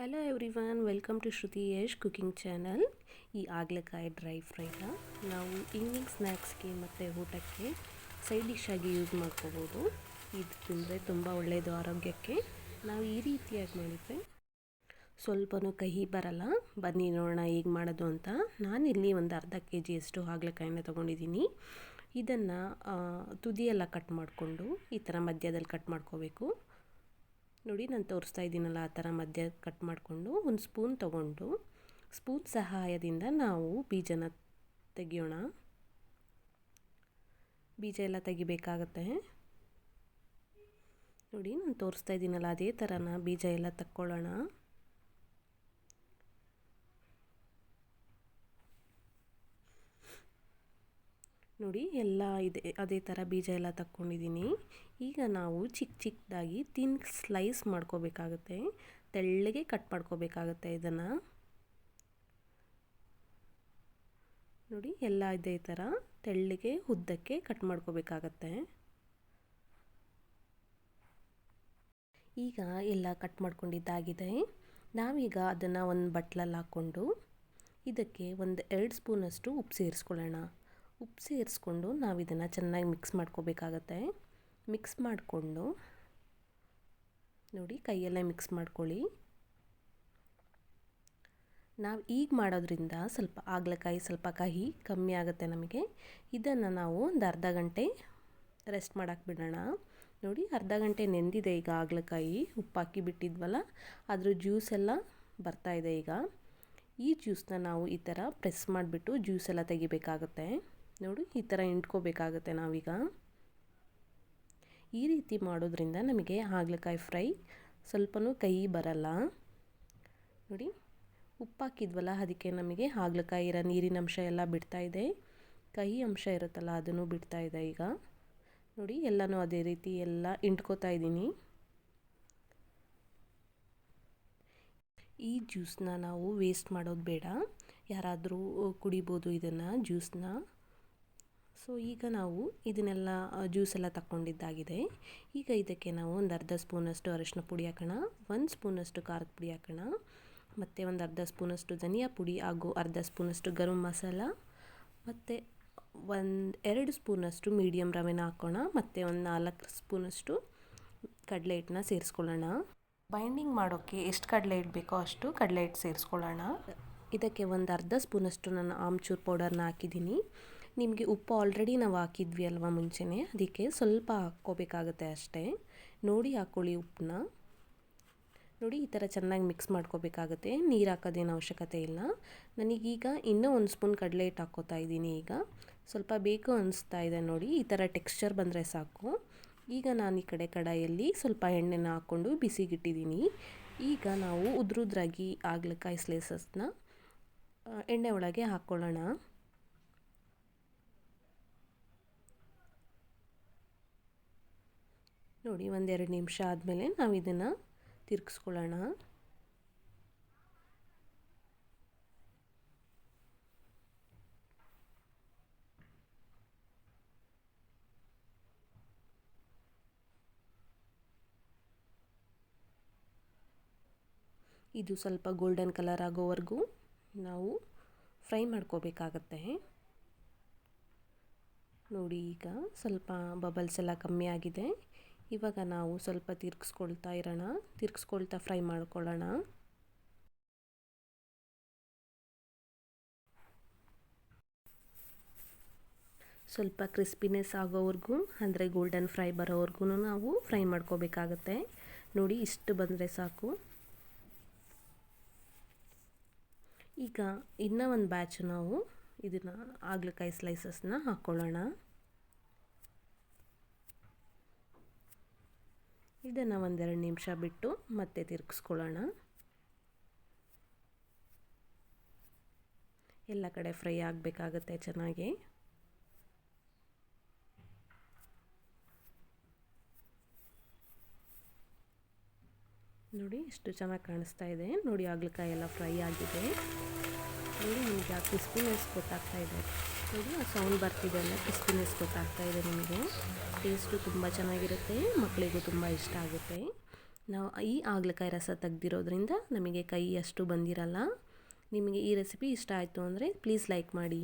Hello everyone welcome to Shruti Yash cooking channel ಈ ಆಗ್ಲಕಾಯಿ dry ಫ್ರೈನ ನಾವು ಈವ್ನಿಂಗ್ ಸ್ನ್ಯಾಕ್ಸ್ಗೆ ಮತ್ತು ಊಟಕ್ಕೆ ಸೈಡ್ ಡಿಶ್ ಆಗಿ ಯೂಸ್ ಮಾಡ್ಕೋಬೋದು. ಇದು ತಿಂದರೆ ತುಂಬ ಒಳ್ಳೆಯದು ಆರೋಗ್ಯಕ್ಕೆ. ನಾವು ಈ ರೀತಿಯಾಗಿ ಮಾಡಿದರೆ ಸ್ವಲ್ಪನೂ ಕಹಿ ಬರಲ್ಲ. ಬನ್ನಿ ನೋಡೋಣ ಹೇಗೆ ಮಾಡೋದು ಅಂತ. ನಾನಿಲ್ಲಿ ಒಂದು ಅರ್ಧ ಕೆ ಜಿಯಷ್ಟು ಹಾಗಲಕಾಯಿನ ತೊಗೊಂಡಿದ್ದೀನಿ. ಇದನ್ನು ತುದಿಯೆಲ್ಲ ಕಟ್ ಮಾಡಿಕೊಂಡು ಈ ಥರ ಮಧ್ಯದಲ್ಲಿ ಕಟ್ ಮಾಡ್ಕೋಬೇಕು. ನೋಡಿ, ನಾನು ತೋರಿಸ್ತಾ ಇದ್ದೀನಲ್ಲ, ಆ ಥರ ಮಧ್ಯ ಕಟ್ ಮಾಡಿಕೊಂಡು ಒಂದು ಸ್ಪೂನ್ ತಗೊಂಡು ಸ್ಪೂನ್ ಸಹಾಯದಿಂದ ನಾವು ಬೀಜನ ತೆಗಿಯೋಣ. ಬೀಜ ಎಲ್ಲ ತೆಗಿಬೇಕಾಗತ್ತೆ. ನೋಡಿ, ನಾನು ತೋರಿಸ್ತಾ ಇದ್ದೀನಲ್ಲ, ಅದೇ ಥರನ ಬೀಜ ಎಲ್ಲ ತಕ್ಕೊಳ್ಳೋಣ. ನೋಡಿ ಎಲ್ಲ ಇದೆ, ಅದೇ ಥರ ಬೀಜ ಎಲ್ಲ ತಕ್ಕೊಂಡಿದ್ದೀನಿ. ಈಗ ನಾವು ಚಿಕ್ಕ ಚಿಕ್ಕದಾಗಿ ತಿನ್ ಸ್ಲೈಸ್ ಮಾಡ್ಕೋಬೇಕಾಗತ್ತೆ. ತೆಳ್ಳಗೆ ಕಟ್ ಮಾಡ್ಕೋಬೇಕಾಗತ್ತೆ ಇದನ್ನು. ನೋಡಿ ಎಲ್ಲ ಇದೇ ಥರ ತೆಳ್ಳಗೆ ಉದ್ದಕ್ಕೆ ಕಟ್ ಮಾಡ್ಕೋಬೇಕಾಗತ್ತೆ. ಈಗ ಎಲ್ಲ ಕಟ್ ಮಾಡ್ಕೊಂಡಿದ್ದಾಗಿದೆ. ನಾವೀಗ ಅದನ್ನು ಒಂದು ಬಟ್ಲಲ್ಲಿ ಹಾಕ್ಕೊಂಡು ಇದಕ್ಕೆ ಒಂದು ಎರಡು ಸ್ಪೂನಷ್ಟು ಉಪ್ಪು ಸೇರಿಸ್ಕೊಳ್ಳೋಣ. ಉಪ್ಪು ಸೇರಿಸ್ಕೊಂಡು ನಾವು ಇದನ್ನು ಚೆನ್ನಾಗಿ ಮಿಕ್ಸ್ ಮಾಡ್ಕೋಬೇಕಾಗತ್ತೆ. ಮಿಕ್ಸ್ ಮಾಡಿಕೊಂಡು ನೋಡಿ ಕೈಯಲ್ಲೇ ಮಿಕ್ಸ್ ಮಾಡ್ಕೊಳ್ಳಿ. ನಾವು ಈಗ ಮಾಡೋದ್ರಿಂದ ಸ್ವಲ್ಪ ಆಗ್ಲಕಾಯಿ, ಸ್ವಲ್ಪ ಕಹಿ ಕಮ್ಮಿ ಆಗುತ್ತೆ ನಮಗೆ. ಇದನ್ನು ನಾವು ಒಂದು ಅರ್ಧ ಗಂಟೆ ರೆಸ್ಟ್ ಮಾಡೋಕೆ ಬಿಡೋಣ. ನೋಡಿ ಅರ್ಧ ಗಂಟೆ ನೆಂದಿದೆ ಈಗ ಆಗ್ಲಕಾಯಿ ಉಪ್ಪಾಕಿ ಬಿಟ್ಟಿದ್ವಲ್ಲ, ಅದ್ರ ಜ್ಯೂಸ್ ಎಲ್ಲ ಬರ್ತಾಯಿದೆ ಈಗ. ಈ ಜ್ಯೂಸನ್ನ ನಾವು ಈ ಥರ ಪ್ರೆಸ್ ಮಾಡಿಬಿಟ್ಟು ಜ್ಯೂಸ್ ಎಲ್ಲ ತೆಗಿಬೇಕಾಗುತ್ತೆ. ನೋಡಿ, ಈ ಥರ ಎಂಟ್ಕೋಬೇಕಾಗತ್ತೆ ನಾವೀಗ. ಈ ರೀತಿ ಮಾಡೋದ್ರಿಂದ ನಮಗೆ ಹಾಗಲಕಾಯಿ ಫ್ರೈ ಸ್ವಲ್ಪನೂ ಕೈ ಬರಲ್ಲ. ನೋಡಿ ಉಪ್ಪು ಹಾಕಿದ್ವಲ್ಲ ಅದಕ್ಕೆ ನಮಗೆ ಹಾಗಲಕಾಯಿ ಇರೋ ನೀರಿನ ಅಂಶ ಎಲ್ಲ ಬಿಡ್ತಾ ಇದೆ. ಕಹಿ ಅಂಶ ಇರುತ್ತಲ್ಲ, ಅದನ್ನು ಬಿಡ್ತಾ ಇದೆ ಈಗ. ನೋಡಿ, ಎಲ್ಲನೂ ಅದೇ ರೀತಿ ಎಲ್ಲ ಇಂಟ್ಕೋತಾ ಇದ್ದೀನಿ. ಈ ಜ್ಯೂಸನ್ನ ನಾವು ವೇಸ್ಟ್ ಮಾಡೋದು ಬೇಡ. ಯಾರಾದರೂ ಕುಡಿಬೋದು ಇದನ್ನು ಜ್ಯೂಸನ್ನ ಸೊ ಈಗ ನಾವು ಇದನ್ನೆಲ್ಲ ಜ್ಯೂಸ್ ಎಲ್ಲ ತಗೊಂಡಿದ್ದಾಗಿದೆ ಈಗ ಇದಕ್ಕೆ ನಾವು ಒಂದು ಅರ್ಧ ಸ್ಪೂನಷ್ಟು ಅರಶಿನ ಪುಡಿ ಹಾಕೋಣ ಒಂದು ಸ್ಪೂನಷ್ಟು ಖಾರದ ಪುಡಿ ಹಾಕೋಣ ಮತ್ತು ಒಂದು ಅರ್ಧ ಸ್ಪೂನಷ್ಟು ಧನಿಯಾ ಪುಡಿ ಹಾಗೂ ಅರ್ಧ ಸ್ಪೂನಷ್ಟು ಗರಂ ಮಸಾಲ ಮತ್ತು ಒಂದು ಎರಡು ಸ್ಪೂನಷ್ಟು ಮೀಡಿಯಮ್ ರವೆನ ಹಾಕೋಣ ಮತ್ತು ಒಂದು ನಾಲ್ಕು ಸ್ಪೂನಷ್ಟು ಕಡಲೆ ಹಿಟ್ಟನ್ನ ಸೇರಿಸ್ಕೊಳ್ಳೋಣ. ಬೈಂಡಿಂಗ್ ಮಾಡೋಕ್ಕೆ ಎಷ್ಟು ಕಡಲೆ ಹಿಟ್ಟು ಬೇಕೋ ಅಷ್ಟು ಕಡಲೆ ಹಿಟ್ಟು ಸೇರಿಸ್ಕೊಳ್ಳೋಣ. ಇದಕ್ಕೆ ಒಂದು ಅರ್ಧ ಸ್ಪೂನಷ್ಟು ನಾನು ಆಮ್ಚೂರ್ ಪೌಡರ್ನ ಹಾಕಿದ್ದೀನಿ. ನಿಮಗೆ ಉಪ್ಪು ಆಲ್ರೆಡಿ ನಾವು ಹಾಕಿದ್ವಿ ಅಲ್ವಾ ಮುಂಚೆನೇ? ಅದಕ್ಕೆ ಸ್ವಲ್ಪ ಹಾಕ್ಕೋಬೇಕಾಗತ್ತೆ ಅಷ್ಟೇ. ನೋಡಿ ಹಾಕ್ಕೊಳ್ಳಿ ಉಪ್ಪನ್ನ. ನೋಡಿ ಈ ಥರ ಚೆನ್ನಾಗಿ ಮಿಕ್ಸ್ ಮಾಡ್ಕೋಬೇಕಾಗತ್ತೆ. ನೀರು ಹಾಕೋದೇನು ಅವಶ್ಯಕತೆ ಇಲ್ಲ. ನನಗೀಗ ಇನ್ನೂ ಒಂದು ಸ್ಪೂನ್ ಕಡಲೆ ಹಿಟ್ಟು ಹಾಕ್ಕೋತಾ ಇದ್ದೀನಿ ಈಗ. ಸ್ವಲ್ಪ ಬೇಕು ಅನಿಸ್ತಾ ಇದೆ ನೋಡಿ. ಈ ಥರ ಟೆಕ್ಸ್ಚರ್ ಬಂದರೆ ಸಾಕು. ಈಗ ನಾನು ಈ ಕಡೆ ಕಡಾಯಲ್ಲಿ ಸ್ವಲ್ಪ ಎಣ್ಣೆನ ಹಾಕ್ಕೊಂಡು ಬಿಸಿಗಿಟ್ಟಿದ್ದೀನಿ. ಈಗ ನಾವು ಉದ್ರುದ್ರಾಗಿ ಆಗ್ಲಕಾಯಿ ಸ್ಲೇಸಸ್ನ ಎಣ್ಣೆ ಒಳಗೆ ಹಾಕ್ಕೊಳ್ಳೋಣ. ನೋಡಿ, ಒಂದೆರಡು ನಿಮಿಷ ಆದಮೇಲೆ ನಾವು ಇದನ್ನು ತಿರುಗಿಸ್ಕೊಳ್ಳೋಣ. ಇದು ಸ್ವಲ್ಪ ಗೋಲ್ಡನ್ ಕಲರ್ ಆಗೋವರೆಗೂ ನಾವು ಫ್ರೈ ಮಾಡ್ಕೋಬೇಕಾಗತ್ತೆ. ನೋಡಿ, ಈಗ ಸ್ವಲ್ಪ ಬಬಲ್ಸ್ ಎಲ್ಲ ಕಮ್ಮಿ ಆಗಿದೆ. ಇವಾಗ ನಾವು ಸ್ವಲ್ಪ ತಿರ್ಗಿಸ್ಕೊಳ್ತಾ ಇರೋಣ. ತಿರ್ಗಿಸ್ಕೊಳ್ತಾ ಫ್ರೈ ಮಾಡ್ಕೊಳ್ಳೋಣ. ಸ್ವಲ್ಪ ಕ್ರಿಸ್ಪಿನೆಸ್ ಆಗೋವರೆಗೂ ಅಂದರೆ ಗೋಲ್ಡನ್ ಫ್ರೈ ಬರೋವರೆಗೂ ನಾವು ಫ್ರೈ ಮಾಡ್ಕೋಬೇಕಾಗತ್ತೆ. ನೋಡಿ, ಇಷ್ಟು ಬಂದರೆ ಸಾಕು. ಈಗ ಇನ್ನೂ ಒಂದು ಬ್ಯಾಚ್ ನಾವು ಇದನ್ನು ಆಗ್ಲಕಾಯಿ ಸ್ಲೈಸಸ್ನ ಹಾಕ್ಕೊಳ್ಳೋಣ ಇದನ್ನು ಒಂದೆರಡು ನಿಮಿಷ ಬಿಟ್ಟು ಮತ್ತೆ ತಿರುಗಿಸ್ಕೊಳ್ಳೋಣ. ಎಲ್ಲ ಕಡೆ ಫ್ರೈ ಆಗಬೇಕಾಗತ್ತೆ ಚೆನ್ನಾಗಿ. ನೋಡಿ, ಎಷ್ಟು ಚೆನ್ನಾಗಿ ಕಾಣಿಸ್ತಾ ಇದೆ. ನೋಡಿ ಆಗ್ಲಕಾಯಿ ಎಲ್ಲ ಫ್ರೈ ಆಗಿದೆ. ನೋಡಿ ನಿಮಗೆ ಆ ಕ್ರಿಸ್ಪಿನೆಸ್ ಗೊತ್ತಾಗ್ತಾ ಇದೆ. ನೋಡಿ, ಆ ಸೌಂಡ್ ಬರ್ತಿದೆ ಅಲ್ಲ ಕ್ರಿಸ್ಪಿನೆಸ್ ಗೊತ್ತಾಗ್ತಾ ಇದೆ ನಿಮಗೆ. ಟೇಸ್ಟು ತುಂಬ ಚೆನ್ನಾಗಿರುತ್ತೆ ಮಕ್ಕಳಿಗೂ ತುಂಬ ಇಷ್ಟ ಆಗುತ್ತೆ. ನಾವು ಈ ಆಗ್ಲಕಾಯಿ ರಸ ತೆಗ್ದಿರೋದ್ರಿಂದ ನಮಗೆ ಕೈ ಅಷ್ಟು ಬಂದಿರಲ್ಲ. ನಿಮಗೆ ಈ ರೆಸಿಪಿ ಇಷ್ಟ ಆಯಿತು ಅಂದರೆ ಪ್ಲೀಸ್ ಲೈಕ್ ಮಾಡಿ.